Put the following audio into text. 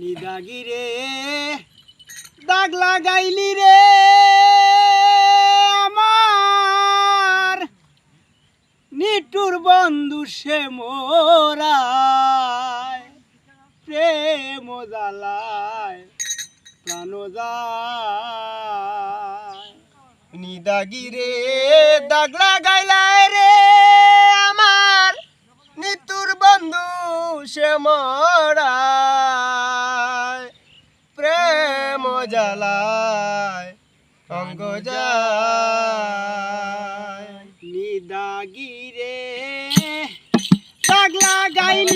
নিদাগি রে, দাগ লাগাইলি রে আমার। নিটুর বন্ধু সে মোরায়, প্রেম জ্বালায়, প্রাণ যায় নিদাগি রে, দাগ লাগাইলায় রে আমার। নিতুর বন্ধু সে মোরায় জ্বালায় অঙ্গ যায় নিদাগিরে পাগলা লাগাই